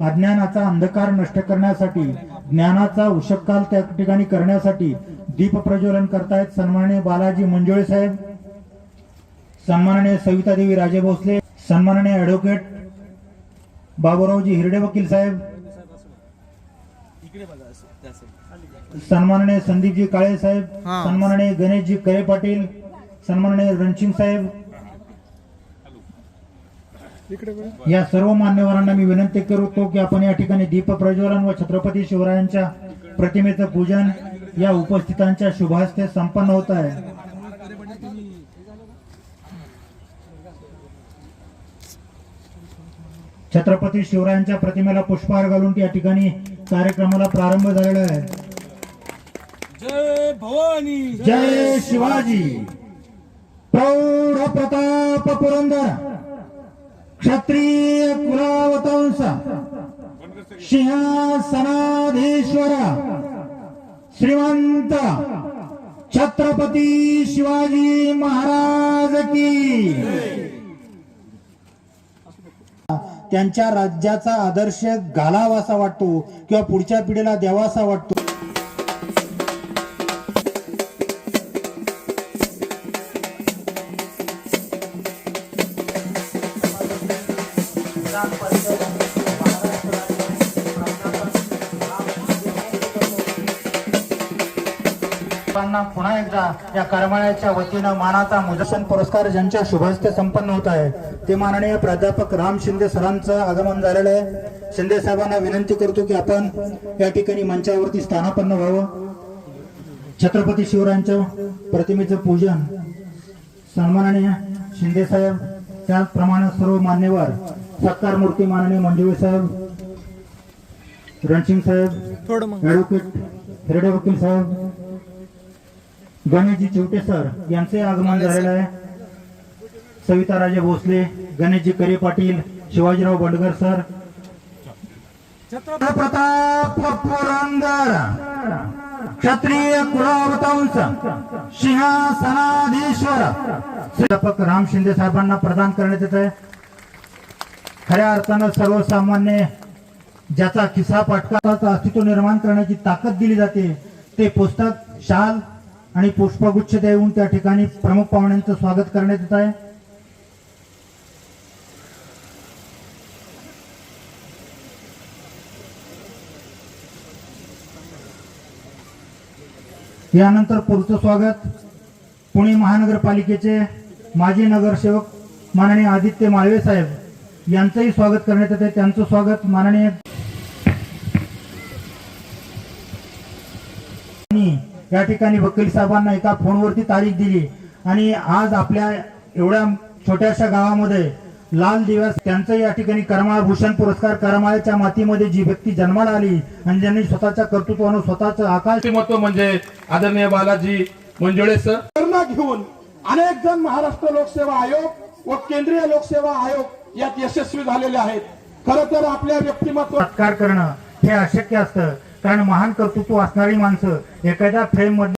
अज्ञानाचा अंधकार नष्ट करण्यासाठी ज्ञानाचा उशकाल त्या ठिकाणी करण्यासाठी दीप प्रज्वलन करतायत सन्माननीय बालाजी मंजुळे साहेब सन्माननीय सवितादेवी राजे भोसले सन्माननीय ऍडव्होकेट बाबूरावजी हिरडे वकील साहेब सन्माननीय संदीपजी काळे साहेब. सन्माननीय गणेशजी करे पाटील सन्माननीय रणसिंग साहेब या सर्व मान्यवरांना मी विनंती करतो की आपण या ठिकाणी दीप प्रज्वलन व छत्रपती शिवरायांच्या प्रतिमेचं पूजन या उपस्थितांच्या शुभहस्ते संपन्न होत आहे. छत्रपती शिवरायांच्या प्रतिमेला पुष्पहार घालून या ठिकाणी कार्यक्रमाला प्रारंभ झालेला आहे. जय भवानी. जय शिवाजी. प्रौढ प्रताप पुरंदर. क्षत्रिय कुलावतंस सिंहासनाधीश्वर श्रीमंत छत्रपती शिवाजी महाराज की. त्यांच्या राज्याचा आदर्श घालावासा वाटतो किंवा पुढच्या पिढीला द्यावासा वाटतो. सर्वांना पुन्हा एकदा या करमाळ्याच्या वतीनं मानाचा मुजसन पुरस्कार ज्यांच्या शुभहस्ते संपन्न होत आहे ते माननीय प्राध्यापक राम शिंदे सरांचं आगमन झालेलं आहे. शिंदे साहेबांना विनंती करतो की आपण या ठिकाणी मंचावरती स्थानापन्न व्हावं. छत्रपती शिवरायांच्या प्रतिमेचं पूजन सन्माननीय शिंदे साहेब त्याचप्रमाणे सर्व मान्यवर सत्कार मूर्ती माननीय मंजुळे साहेब रणसिंग साहेब ऍडव्होकेट हिरडे वकील साहेब गणेशजी चिवटे सर यांचे आगमन झालेलं आहे. सविता राजे भोसले गणेशजी करे पाटील शिवाजीराव बंडगर सर. प्रताप पुरंदर क्षत्रिय कुलावतंस सिंहासनाधीश्वर. प्राध्यापक राम शिंदे साहेबांना प्रदान करण्यात येत आहे. खऱ्या अर्थानं सर्वसामान्य ज्याचा खिसा पाटकाचा अस्तित्व निर्माण करण्याची ताकद दिली जाते ते पुस्तक शाल आणि पुष्पगुच्छ देऊन त्या ठिकाणी प्रमुख पाहुण्यांचं स्वागत करण्यात येत आहे. यानंतर पुढचं स्वागत पुणे महानगरपालिकेचे माजी नगरसेवक माननीय आदित्य माळवे साहेब यांचंही स्वागत करण्यात येते त्यांचं स्वागत माननीय या ठिकाणी वकील साहेबांना एका फोनवरती तारीख दिली. आणि आज आपल्या एवढ्या छोट्याशा गावामध्ये लाल दिवस त्यांचं या ठिकाणी करमाळा भूषण पुरस्कार करमाळ्याच्या मातीमध्ये जी व्यक्ती जन्माला आली आणि ज्यांनी स्वतःच्या कर्तृत्वानं स्वतःचं आकाश व्यक्तिमत्व म्हणजे आदरणीय बालाजी मंजुळे सर. घेऊन अनेक जण महाराष्ट्र लोकसेवा आयोग व केंद्रीय लोकसेवा आयोग यात यशस्वी झालेले आहेत. खर तर आपल्या व्यक्तिमत्व सत्कार करणं हे अशक्य असतं. कारण महान कर्तृत्व असणारी माणसं एखाद्या फ्रेममध्ये